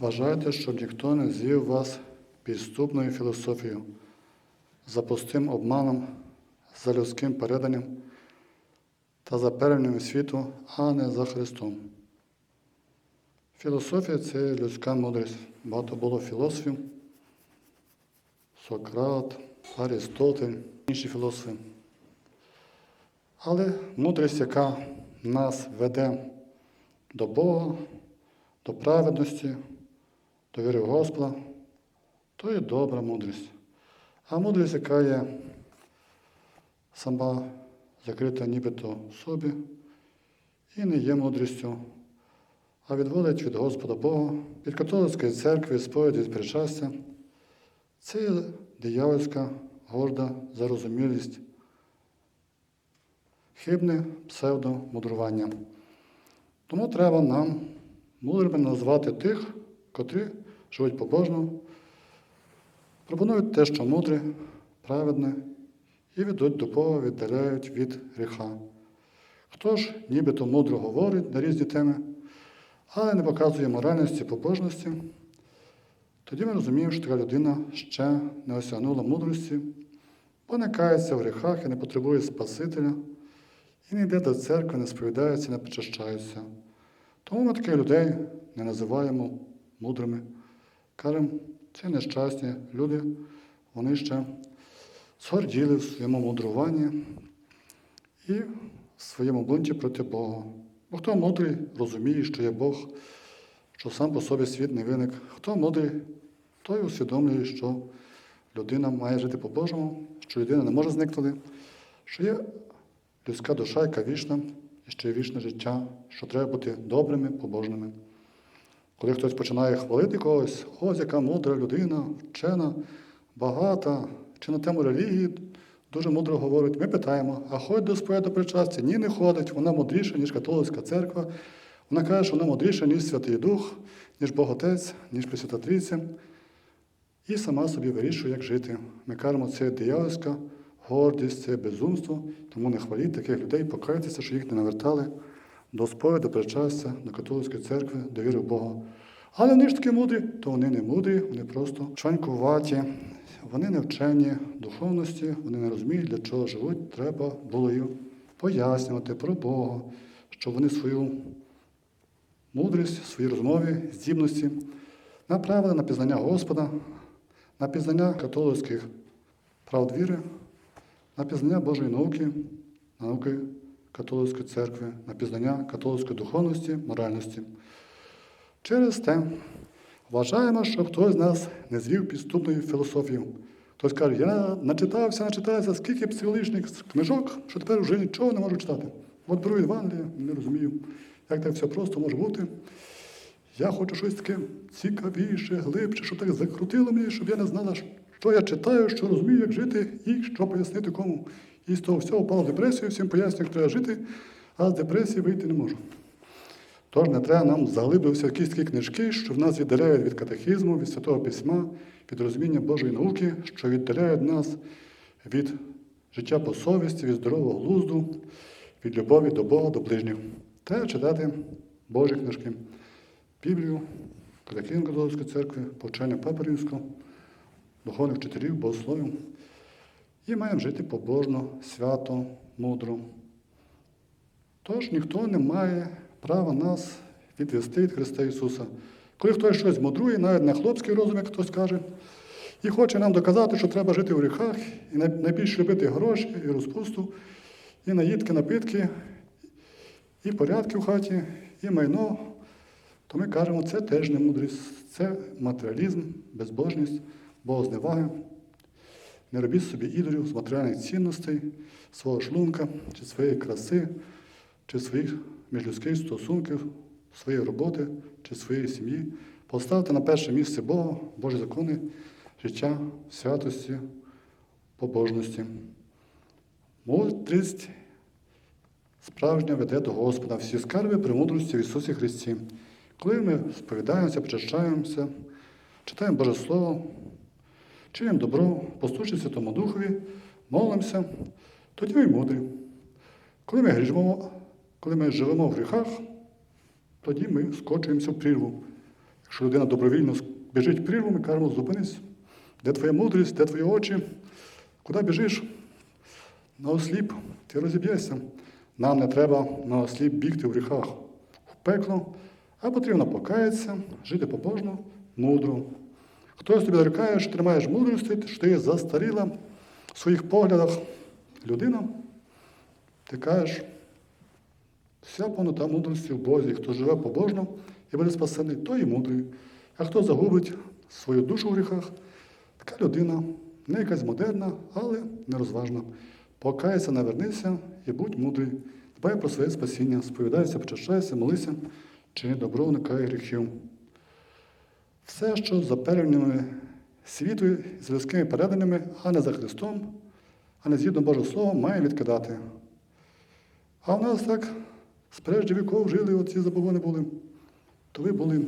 Вважайте, щоб ніхто не звів вас підступною філософією, за пустим обманом, за людським переданням та за переданням світу, а не за Христом. Філософія це людська мудрість. Багато було філософів. Сократ, Арістотель, інші філософи. Але мудрість, яка нас веде до Бога, до праведності, до віри в Господа, то є добра мудрість. А мудрість, яка є сама закрита нібито в собі, і не є мудрістю, а відводить від Господа Бога, від католицької церкви, сповіді від причастя, це є диявольська горда зарозумілість, хибне псевдомудрування. Тому треба нам мудрими назвати тих, котрі живуть побожно, пропонують те, що мудре, праведне, і ведуть до Бога, віддаляють від гріха. Хто ж нібито мудро говорить на різні теми, але не показує моральності, побожності, тоді ми розуміємо, що така людина ще не осягнула мудрості, бо не кається в гріхах і не потребує Спасителя, і не йде до церкви, не сповідається, не причащається. Тому ми таких людей не називаємо мудрими. Кажемо, це нещасні люди, вони ще згорділи в своєму мудруванні і в своєму бунті проти Бога. Бо хто мудрий, розуміє, що є Бог, що сам по собі світ не виник. Хто мудрий, той усвідомлює, що людина має жити по-божому, що людина не може зникнути, що є людська душа, яка вічна, і що є вічне життя, що треба бути добрими, побожними. Коли хтось починає хвалити когось, ось яка мудра людина, вчена, багата, чи на тему релігії дуже мудро говорить, ми питаємо, а ходить до до причастя? Ні, не ходить, вона мудріша, ніж католицька церква. Вона каже, що вона мудріша, ніж Святий Дух, ніж Бог Отець, ніж Пресвята Трійця. І сама собі вирішує, як жити. Ми кажемо, це диявольська гордість, це безумство, тому не хваліть таких людей, покайтеся, що їх не навертали до сповіді, до причастя, до католицької церкви, до віри в Бога. Але вони ж таки мудрі, то вони не мудрі, вони просто чванькуваті, вони не вчені духовності, вони не розуміють, для чого живуть. Треба було їм пояснювати про Бога, щоб вони свою мудрість, свої розмові, здібності направили на пізнання Господа, на пізнання католицьких правд віри, на пізнання Божої науки, науки католицької церкви, на пізнання католицької духовності, моральності. Через те вважаємо, що хтось з нас не звів підступною філософію. Хтось каже, я начитався, начитався, скільки психологічних книжок, що тепер вже нічого не можу читати. От беру Євангелія, не розумію, як так все просто може бути. Я хочу щось таке цікавіше, глибше, щоб так закрутило мені, щоб я не знала, що я читаю, що розумію, як жити і що пояснити кому. І з того всього впав в депресію, всім пояснюю, як треба жити, а з депресії вийти не можу. Тож не треба нам заглиблюватися в якісь такі книжки, що в нас віддаляють від катехізму, від Святого Письма, від розуміння Божої науки, що віддаляють нас від життя по совісті, від здорового глузду, від любові до Бога, до ближніх. Треба читати Божі книжки, Біблію, катехізм католицької церкви, повчання Папи Римського, духовних вчителів, богословів. І маємо жити побожно, свято, мудро. Тож ніхто не має права нас відвести від Христа Ісуса. Коли хтось щось мудрує, навіть на хлопський розум, як хтось каже, і хоче нам доказати, що треба жити в гріхах, і найбільше любити гроші, і розпусту, і наїдки, напитки, і порядки в хаті, і майно, то ми кажемо, це теж не мудрість, це матеріалізм, безбожність, богозневага. Не робіть собі ідолів з матеріальних цінностей, свого шлунка, чи своєї краси, чи своїх міжлюдських стосунків, своєї роботи чи своєї сім'ї. Поставте на перше місце Бога, Божі закони, життя, святості, побожності. Мудрість справжня веде до Господа, всі скарби премудрості в Ісусі Христі. Коли ми сповідаємося, причащаємося, читаємо Боже Слово, чинимо добро, послушаємо Святому Духові, молимося, тоді ми мудрі. Коли ми грішимо, коли ми живемо в гріхах, тоді ми скочуємося в прірву. Якщо людина добровільно біжить в прірву, ми кажемо, зупинись. Де твоя мудрість, де твої очі? Куди біжиш? На осліп, ти розіб'єшся. Нам не треба на осліп бігти в гріхах, в пекло, а потрібно покаятися, жити побожно, мудро. Хтось тобі дорікає, що ти маєш мудрості, що ти застаріла в своїх поглядах людина, ти кажеш, вся повнота мудрості в Бозі, хто живе побожно і буде спасений, той і мудрий. А хто загубить свою душу в гріхах, така людина, не якась модерна, але нерозважна. Покайся, навернися і будь мудрий. Дбай про своє спасіння, сповідайся, почащайся, молися, чи добро уникає гріхів. Все, що за перевними світу з людськими переданнями, а не за Христом, а не згідно Божого Слова, має відкидати. А в нас так спережді віков жили, оці забобони були. То ви були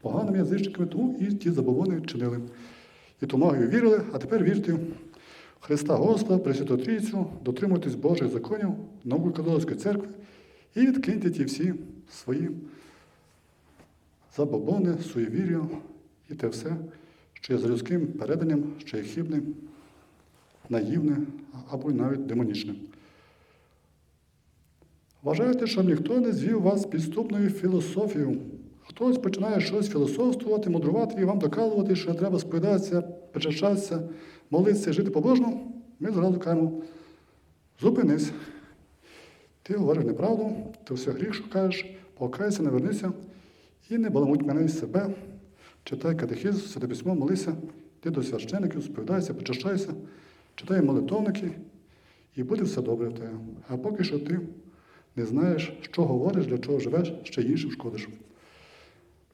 поганими язичниками, тому і ті забобони чинили. І ту магію вірили, а тепер вірте в Христа Господа, Пресвяту Трійцю, дотримуйтесь Божих законів, науки католицької церкви і відкиньте ті всі свої забобони, суєвір'я і те все, що є за людським переданням, що є хибним, наївне або навіть демонічним. Вважайте, щоб ніхто не звів вас підступною філософією. Хтось починає щось філософствувати, мудрувати і вам доказувати, що треба сповідатися, причащатися, молитися, жити побожно, ми зразу кажемо, зупинись. Ти говориш неправду, ти все гріх шукаєш, покайся, не вернися і не баламуть мене із себе. Читай катехіз, святе письмо, молися, ти до священиків, сповідайся, причащайся, читай молитовники, і буде все добре в тебе. А поки що ти не знаєш, що говориш, для чого живеш, ще іншим шкодиш.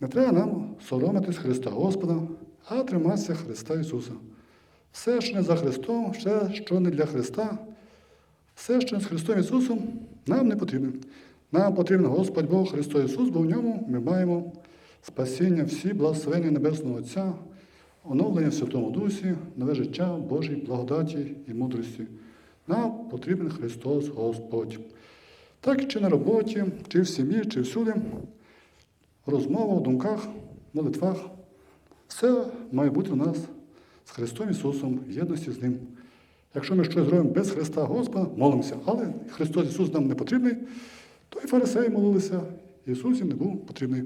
Не треба нам соромитись Христа Господа, а триматися Христа Ісуса. Все, що не за Христом, все, що не для Христа, все, що не з Христом Ісусом, нам не потрібно. Нам потрібен Господь Бог Христос Ісус, бо в ньому ми маємо спасіння, всі благословення Небесного Отця, оновлення в Святому Дусі, нове життя Божій благодаті і мудрості. Нам потрібен Христос Господь. Так чи на роботі, чи в сім'ї, чи всюди, розмова в думках, молитвах, все має бути у нас з Христом Ісусом, в єдності з Ним. Якщо ми щось зробимо без Христа Господа, молимося, але Христос Ісус нам не потрібний, то і фарисеї молилися, Ісус їм не був потрібний.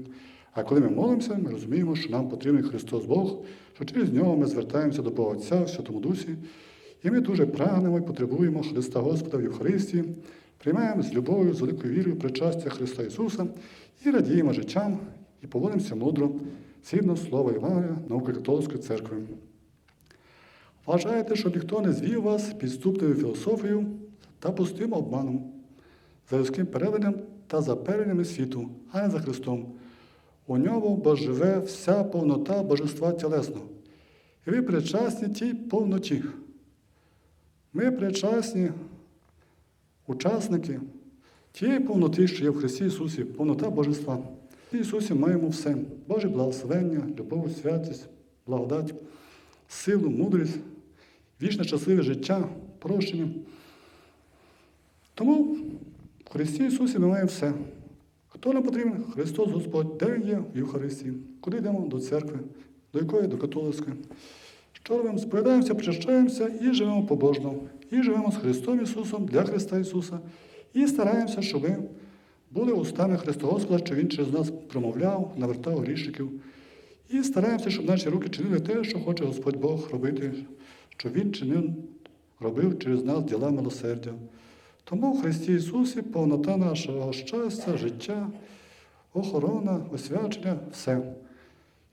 А коли ми молимося, ми розуміємо, що нам потрібний Христос Бог, що через нього ми звертаємося до Бога Отця в Святому Дусі, і ми дуже прагнемо і потребуємо Христа Господа в Євхаристії, приймаємо з любов'ю, з великою вірою причастя Христа Ісуса і радіємо життям і поводимося мудро, згідно слова Івана, науки католицької церкви. Вважаєте, що ніхто не звів вас підступною філософією та пустим обманом, за людським переданням та за переданнями світу, а не за Христом. У ньому бо живе вся повнота божества тілесного. І ви причасні тій повноті. Ми причасні, учасники тієї повноти, що є в Христі Ісусі, повнота Божества. В Ісусі маємо все: Боже благословення, любов, святість, благодать, силу, мудрість, вічне щасливе життя, прощення. Тому Христі Ісусі ми маємо все. Хто нам потрібен? Христос Господь, де Він є в Євхаристії? Куди йдемо? До церкви, до якої? До католицької. Що робимо? Сповідаємося, причащаємося і живемо побожно. І живемо з Христом Ісусом для Христа Ісуса. І стараємося, щоб ми були устами Христа Господа, що Він через нас промовляв, навертав грішників. І стараємося, щоб наші руки чинили те, що хоче Господь Бог робити, що Він чинив, робив через нас діла милосердя. Тому в Христі Ісусі повнота нашого щастя, життя, охорона, освячення все.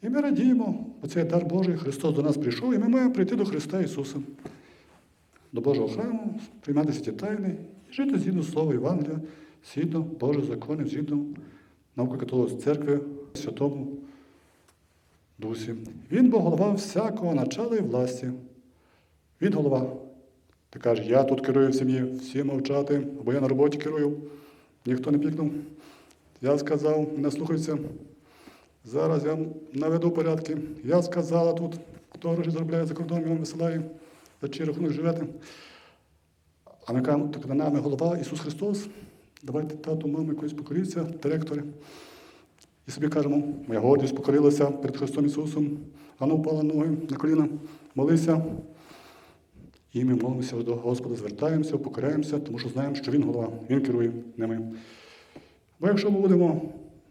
І ми радіємо, бо цей дар Божий Христос до нас прийшов, і ми маємо прийти до Христа Ісуса, до Божого храму, приймати святі тайни і жити згідно Слова Євангелія, згідно Божих законів, згідно науки католицької церкви, Святому Дусі. Він бо голова всякого начала і власті. Він голова. Ти кажеш, я тут керую в сім'ї, всі мовчати, або я на роботі керую, ніхто не пікнув. Я сказав, не слухайся. Зараз я наведу порядки. Я сказала тут, хто гроші заробляє за кордоном, я вам висилаю, за чий рахунок живете. А ми кажемо, так на нами голова Ісус Христос. Давайте тату, маму якось покоріться, директори. і собі кажемо, моя гордість покорилася перед Христом Ісусом, рано впала ноги на коліна, молися. І ми молимося до Господа, звертаємося, покоряємося, тому що знаємо, що Він голова, Він керує ними. Бо якщо ми будемо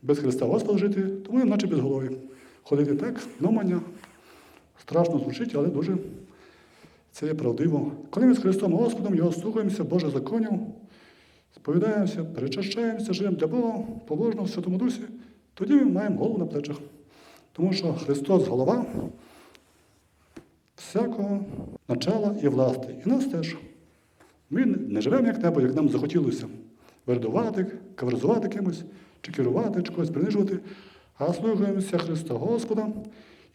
без Христа Господа жити, то ми наче без голови. Ходити так, номання, страшно звучить, але дуже це є правдиво. Коли ми з Христом Господом Його слухаємося, Боже законів, сповідаємося, перечащаємося, живемо для Бога, побожно в Святому Дусі, тоді ми маємо голову на плечах. Тому що Христос голова всякого начала і власти. І нас теж. Ми не живемо як небо, як нам захотілося вердувати, каверзувати кимось, чи керувати, чи когось принижувати, а слухаємося Христа Господа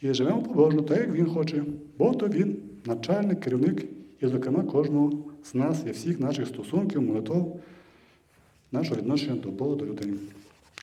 і живемо побожно, так як Він хоче, бо то Він начальник, керівник і, зокрема, кожного з нас і всіх наших стосунків, молитов, нашого відношення до Бога, до людини.